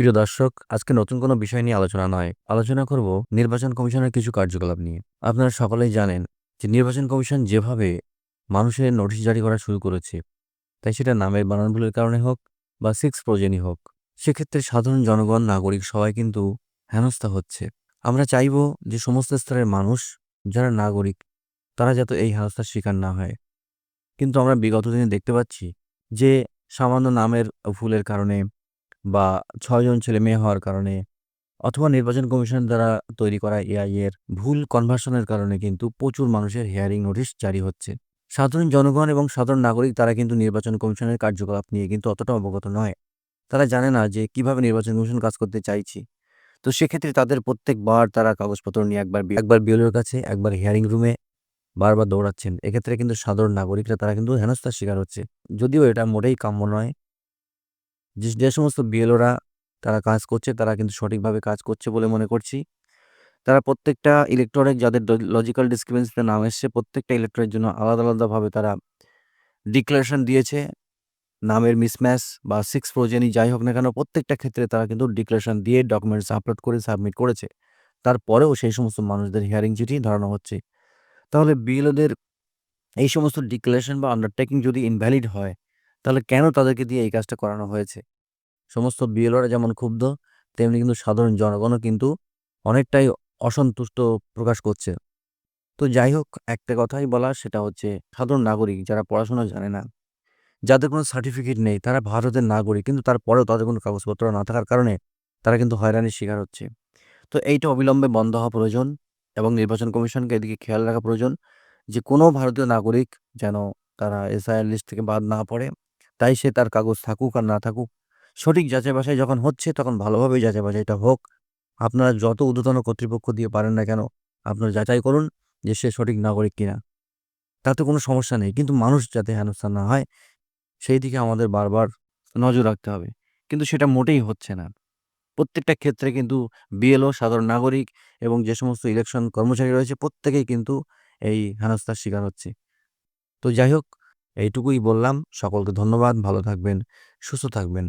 প্রিয় দর্শক, আজকে নতুন কোনো বিষয় নিয়ে আলোচনা নয়। আলোচনা করব নির্বাচন কমিশনের কিছু কার্যকলাপ নিয়ে। আপনারা সকলেই জানেন যে নির্বাচন কমিশন যেভাবে মানুষের নোটিশ জারি করা শুরু করেছে, তাই সেটা নামের বানান ভুলের কারণে হোক বা সিক্স প্রজেনি হোক, সেক্ষেত্রে সাধারণ জনগণ, নাগরিক সবাই কিন্তু হেনস্থা হচ্ছে। আমরা চাইব যে সমস্ত স্তরের মানুষ, যারা নাগরিক, তারা যাতে এই হেনস্থার শিকার না হয়। কিন্তু আমরা বিগত দিনে দেখতে পাচ্ছি যে সামান্য নামের ভুলের কারণে বা ছয়জন ছেলে মেয়ে হওয়ার কারণে অথবা নির্বাচন কমিশন দ্বারা তৈরি করা এআই এর ভুল কনভার্সনের কারণে কিন্তু প্রচুর মানুষের হিয়ারিং নোটিশ জারি হচ্ছে। সাধারণ জনগণ এবং সাধারণ নাগরিক তারা কিন্তু নির্বাচন কমিশনের কার্যকলাপ নিয়ে কিন্তু অতটা অবগত নয়। তারা জানে না যে কীভাবে নির্বাচন কমিশন কাজ করতে চাইছি। তো সেক্ষেত্রে তাদের প্রত্যেকবার তারা কাগজপত্র নিয়ে একবার একবার বিএলওর কাছে, একবার হিয়ারিং রুমে বারবার দৌড়াচ্ছেন। এক্ষেত্রে কিন্তু সাধারণ নাগরিকরা তারা কিন্তু হেনস্থার শিকার হচ্ছে। যদিও এটা মোটেই কাম্য নয় যে সমস্ত বিএলওরা তারা কাজ করছে, তারা কিন্তু সঠিকভাবে কাজ করছে বলে মনে করছি। তারা প্রত্যেকটা ইলেকট্রনিক যাদের লজিক্যাল ডিসক্রিপেন্সিতে নাম এসছে, প্রত্যেকটা ইলেকট্রনের জন্য আলাদা, আলাদাভাবে তারা ডিক্লারেশন দিয়েছে। নামের মিসম্যাচ বা সিক্স প্রোজেনি যাই হোক না কেন, প্রত্যেকটা ক্ষেত্রে তারা কিন্তু ডিক্লারেশন দিয়ে ডকুমেন্টস আপলোড করে সাবমিট করেছে। তারপরেও সেই সমস্ত মানুষদের হিয়ারিং চিঠি ধরানো হচ্ছে। তাহলে বিএলওদের এই সমস্ত ডিক্লারেশন বা আন্ডারটেকিং যদি ইনভ্যালিড হয় তাহলে কেন তাদেরকে দিয়ে এই কাজটা করানো হয়েছে? সমস্ত বিএলওরা যেমন ক্ষুব্ধ, তেমনি কিন্তু সাধারণ জনগণও কিন্তু অনেকটাই অসন্তুষ্ট প্রকাশ করছে। তো যাই হোক, একটা কথাই বলা সেটা হচ্ছে সাধারণ নাগরিক যারা পড়াশোনা জানে না, যাদের কোনো সার্টিফিকেট নেই, তারা ভারতের নাগরিক, কিন্তু তারপরেও তাদের কোনো কাগজপত্র না থাকার কারণে তারা কিন্তু হয়রানির শিকার হচ্ছে। তো এইটা অবিলম্বে বন্ধ হওয়া প্রয়োজন এবং নির্বাচন কমিশনকে এদিকে খেয়াল রাখা প্রয়োজন যে কোনো ভারতীয় নাগরিক যেন তারা এসআইআর লিস্ট থেকে বাদ না পড়ে। তাই সে তার কাগজ থাকুক আর না থাকুক, সঠিক যাচাই বাছাই যখন হচ্ছে তখন ভালোভাবে যাচাই বাছাইটা হোক। আপনারা যত ঊর্ধ্বতন কর্তৃপক্ষ দিয়ে পারেন না কেন, আপনারা যাচাই করুন যে সে সঠিক নাগরিক কিনা। তাতে কোনো সমস্যা নেই, কিন্তু মানুষ যাতে হেনস্থা না হয়, সেই দিকে আমাদের বারবার নজর রাখতে হবে। কিন্তু সেটা মোটেই হচ্ছে না। প্রত্যেকটা ক্ষেত্রে কিন্তু বিএলও, সাধারণ নাগরিক এবং যে সমস্ত ইলেকশন কর্মচারী রয়েছে, প্রত্যেকেই কিন্তু এই হেনস্থার শিকার হচ্ছে। তো যাই হোক এইটুকুই বললাম। সকলকে ধন্যবাদ। ভালো থাকবেন সুস্থ থাকবেন।